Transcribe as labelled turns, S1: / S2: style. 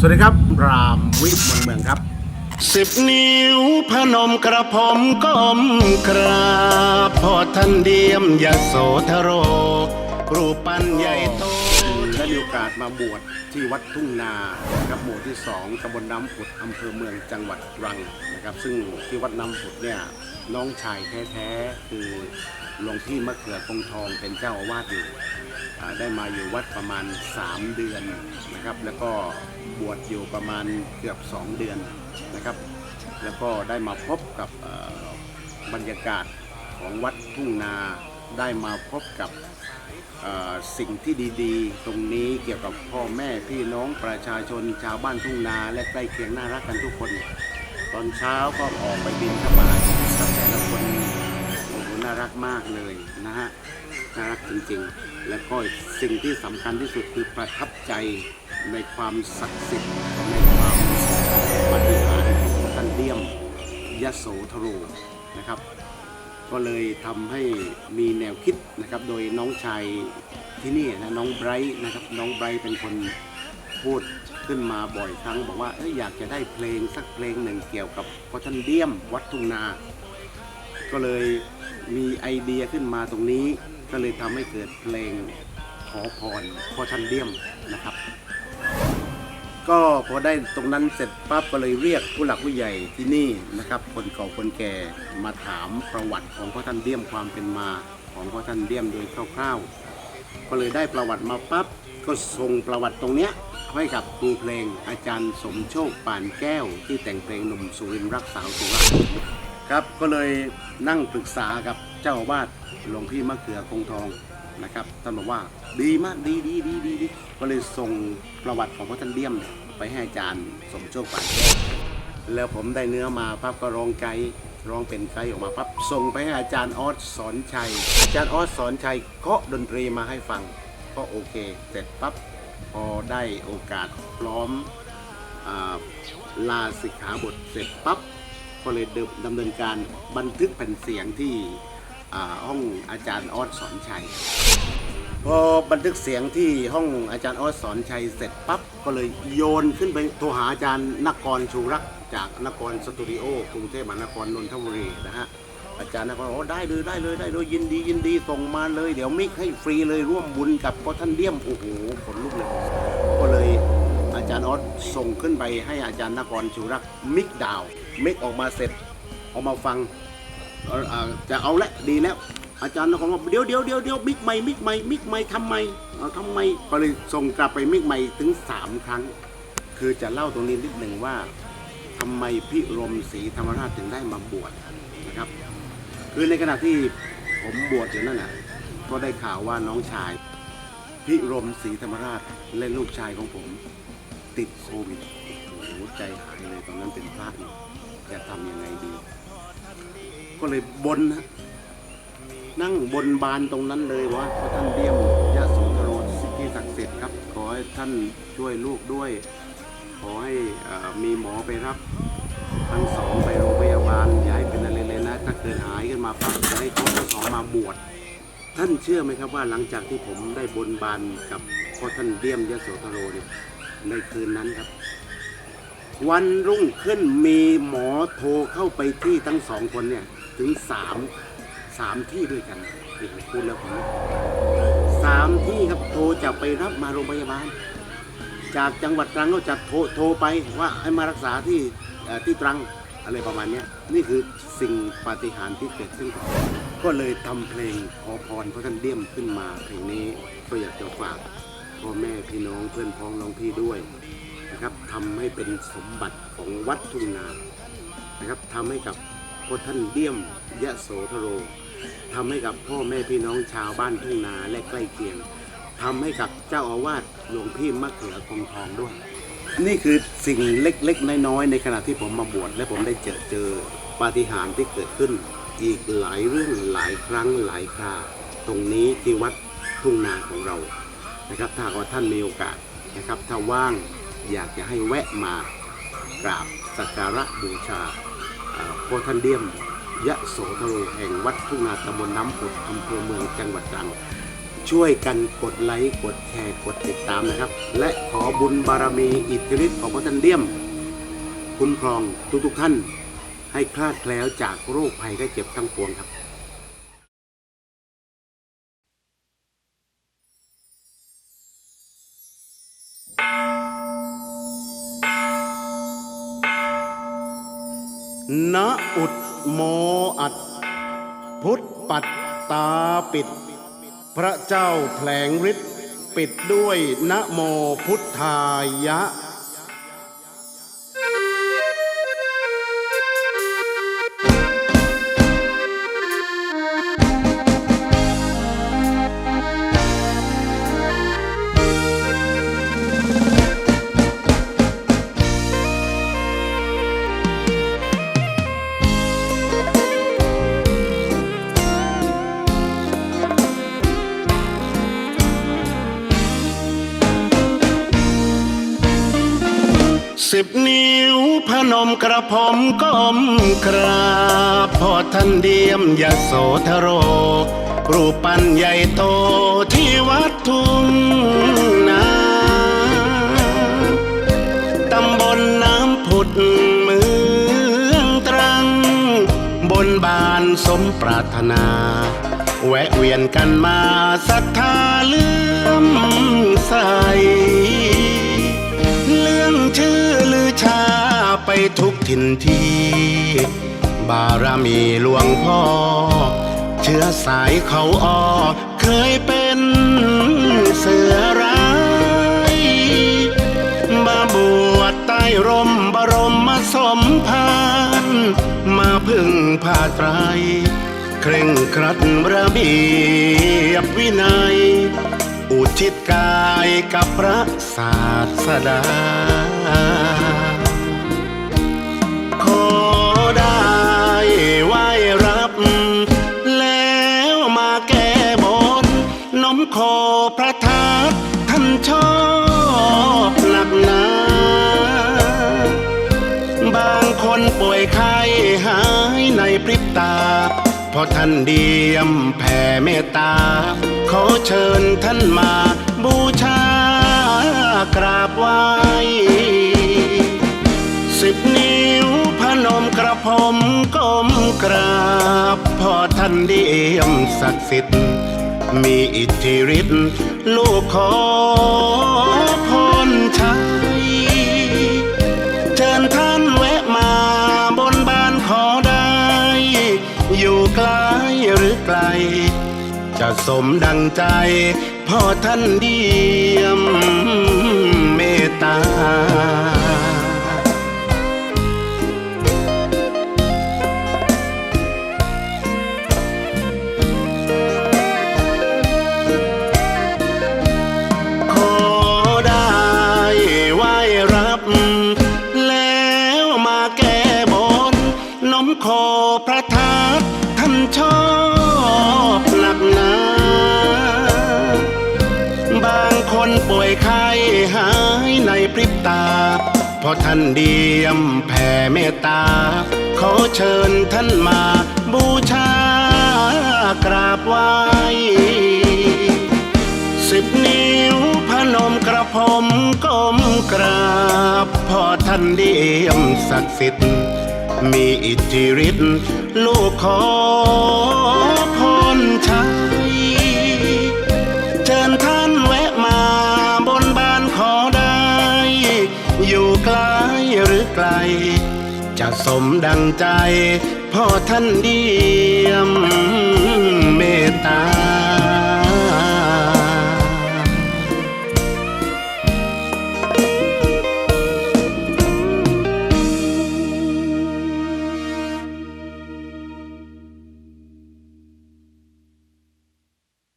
S1: สวัสดีครับ รามวิมลเมืองครับ
S2: สิบนิ้วพนมกระผมก้มกราบพ่อท่านเดียมยโสธโรรูปปั้นใหญ่โต
S1: ได้มีโอกาสมาบวชที่วัดทุ่งนาครับหมู่ที่สองตำบลน้ำผุดอำเภอเมืองจังหวัดตรังนะครับ ซึ่งที่วัดน้ำผุดเนี่ยน้องชายแท้ๆคือหลวงพี่มะเขือคงทองเป็นเจ้าอาวาสอยู่ ได้มาอยู่วัดประมาณ 3 เดือนนะครับ แล้วก็บวชอยู่ประมาณเกือบ 2 เดือนนะครับ แล้วก็ได้มาพบกับบรรยากาศของวัดทุ่งนาได้มาพบกับสิ่งที่ดีๆ ตรงนี้เกี่ยวกับพ่อแม่พี่น้องประชาชนชาวบ้านทุ่งนาและใกล้เคียงน่ารักกันทุกคน ตอนเช้าก็ออกไปบินขบาต รักมากเลยนะฮะน่ารักจริงๆ และก็สิ่งที่สำคัญที่สุดคือประทับใจในความศักดิ์สิทธิ์ในความปฏิหารของท่านเดียมยโสธโรนะครับ ก็เลยทำให้มีแนวคิดนะครับ โดยน้องชายที่นี่นะน้องไบรท์นะครับน้องไบรท์เป็นคนพูดขึ้นมาบ่อยครั้ง บอกว่าเอยอยากจะได้เพลงสักเพลงหนึ่งเกี่ยวกับพ่อท่านเดียมวัดทุ่งนา ก็เลย มีไอเดียขึ้นมาตรงนี้ ก็เลยทำให้เกิดเพลงขอพรพอท่านเดียมนะครับ ก็พอได้ตรงนั้นเสร็จปั๊บก็เลยเรียกผู้หลักผู้ใหญ่ที่นี่นะครับ คนเก่าคนแก่มาถามประวัติของพ่อท่านเดียมความเป็นมาของพ่อท่านเดียมโดยคร่าวๆ ก็เลยได้ประวัติมาปั๊บก็ส่งประวัติตรงเนี้ยให้กับครูเพลงอาจารย์สมโชคป่านแก้ว ที่แต่งเพลงหนุ่มสุรินรักสาวสุรักษ์ ครับก็เลยนั่งปรึกษากับเจ้าอาวาสหลวงพี่มะเขือคงทองนะครับท่านบอกว่าดีมากดีดีดีดีดีก็เลยส่งประวัติของพ่อท่านเดี่ยมเนี่ยไปให้อาจารย์สมโชคป่านแก้วแล้วผมได้เนื้อมาปั๊บก็ร้องไกด์ร้องเป็นไกด์ออกมาปั๊บส่งไปให้อาจารย์ออสสอนชัย อาจารย์ออสสอนชัยเคาะดนตรีมาให้ฟังก็โอเคเสร็จปั๊บพอได้โอกาสพร้อมอลาสิกขาบทเสร็จปั๊บ ก็เลยดำเนินการบันทึกแผ่นเสียงที่ห้องอาจารย์ออสสอนชัยพอบันทึกเสียงที่ห้องอาจารย์ออสสอนชัยเสร็จปั๊บก็เลยโยนขึ้นไปโทรหาอาจารย์นกรชูรักจากนครสตูดิโอกรุงเทพมหานครนนทบุรีนะฮะอาจารย์นกรโอ้ได้เลยได้เลยได้เลยยินดียินดีส่งมาเลย เดี๋ยวมิกให้ฟรีเลยร่วมบุญกับพ่อท่านเดี่ยมโอ้โหขนลุกเลยก็เลยอาจารย์ออสส่งขึ้นไปให้อาจารย์นกรชูรักมิกดาว มิกออกมาเสร็จออกมาฟังจะเอาละดีแล้ว อาจารย์นครบอกเดี๋ยวเดี๋ยวเดี๋ยวเดี๋ยวมิกใหม่มิกใหม่มิกใหม่ทำไมเอาทำไมก็เลยส่งกลับไปมิกใหม่ถึงสามครั้ง คือจะเล่าตรงนี้นิดหนึ่งว่าทำไมพิรมศรีธรรมราชถึงได้มาบวชนะครับ คือในขณะที่ผมบวชอยู่นั่นน่ะก็ได้ข่าวว่าน้องชาย พิรมศรีธรรมราชและลูกชายของผม ติดโควิดโอ้โหใจหายเลยตอนนั้นเป็นพระอยู่ จะทำยังไงดี ก็เลยบนนะนั่งบนบานตรงนั้นเลยว่าพระท่านเดี่ยมยะโสธรสิทธิศักดิ์สิทธิ์ครับ ขอให้ท่านช่วยลูกด้วย ขอให้เอ่อมีหมอไปรับ ทั้งสองไปโรงพยาบาลอย่าให้เป็นอะไรเลยนะ ถ้าเกิดหายขึ้นมาปั๊บจะให้เขาทั้งสองมาบวชท่านเชื่อไหมครับว่าหลังจากที่ผมได้บนบานกับพ่อท่านเดี่ยมยะโสธโรเนี่ยในคืนนั้นครับ วันรุ่งขึ้นมีหมอโทรเข้าไปที่ทั้งสองคนเนี่ย ถึงสามสามที่ด้วยกันโอ้โหพูดแล้วผมสามที่ครับโทรจะไปรับมาโรงพยาบาล จากจังหวัดตรังก็จะโทรโทรไปว่าให้มารักษาที่ที่ตรังอะไรประมาณนี้นี่คือสิ่งปาฏิหาริย์ที่เกิดขึ้น ก็เลยทำเพลงขอพรพระท่านเดี่ยมขึ้นมาเพลงนี้ก็อยากจะฝากพ่อแม่พี่น้องเพื่อนพ้องน้องพี่ด้วย นะครับทำให้เป็นสมบัติของวัดทุ่งนานะครับทำให้กับพ่อท่านเดี่ยมยะโสธโรทำให้กับพ่อแม่พี่น้องชาวบ้านทุ่งนาและใกล้เคียงทำให้กับเจ้าอาวาสหลวงพี่มะเขือคงทองด้วย นี่คือสิ่งเล็กๆน้อยๆในขณะที่ผมมาบวชและผมได้เจอเจอปาฏิหาริย์ที่เกิดขึ้น อีกหลายเรื่องหลายครั้งหลายคราตรงนี้ที่วัดทุ่งนาของเรานะครับถ้าว่าท่านมีโอกาสนะครับถ้าว่าง อยากจะให้แวะมากราบสักการะบูชาอ่าพ่อท่านเดียมยะโสธโรแห่งวัดทุ่งนาตำบลน้ำผุดอำเภอเมืองจังหวัดตรัง ช่วยกันกดไลค์กดแชร์กดติดตามนะครับ และขอบุญบารมีอิทธิฤทธิ์ของพระท่านเดียม คุ้มครองทุกๆท่าน ให้คลาดแคล้วจากโรคภัยไข้เจ็บทั้งปวงครับ
S2: นะอุดโมอัด พุทธปัตตาปิด พระเจ้าแผลงฤทธิ์ปิดด้วยนะโมพุทธายะ สิบนิ้วพนมกระผมก้มกราบพ่อท่านเดียมยาโสธโร รูปปั้นใหญ่โตที่วัดทุ่งนาตำบลน้ำผุดเมืองตรัง บนบานสมปรารถนา แวะเวียนกันมาศรัทธาเลื่อมใส ถิ่นที่ บารมีหลวงพ่อ เชื้อสายเขาอ้อเคยเป็นเสือร้ายมาบวชใต้ร่มบรมมาสมภารมาพึ่งผ้าไตรเคร่งครัดระเบียบวินัย อุทิศกายกับพระศาสดา เพราะท่านเดียมแผ่เมตตา ขอเชิญท่านมาบูชากราบไหว้สิบนิ้วพนมกระผมก้มกราบพอท่านเดียมศักดิ์สิทธิ์มีอิทธิฤทธิ์ลูกขอ สมดังใจพ่อท่านเดียมเมตตา เพราะท่านเดียมแผ่เมตตา ขอเชิญท่านมาบูชากราบไหว้สิบนิ้วพนมกระผมก้มกราบพ่อท่านเดียมศักดิ์สิทธิ์มีอิทธิฤทธิ์ลูกขอ มดังใจพ่อท่านเดียม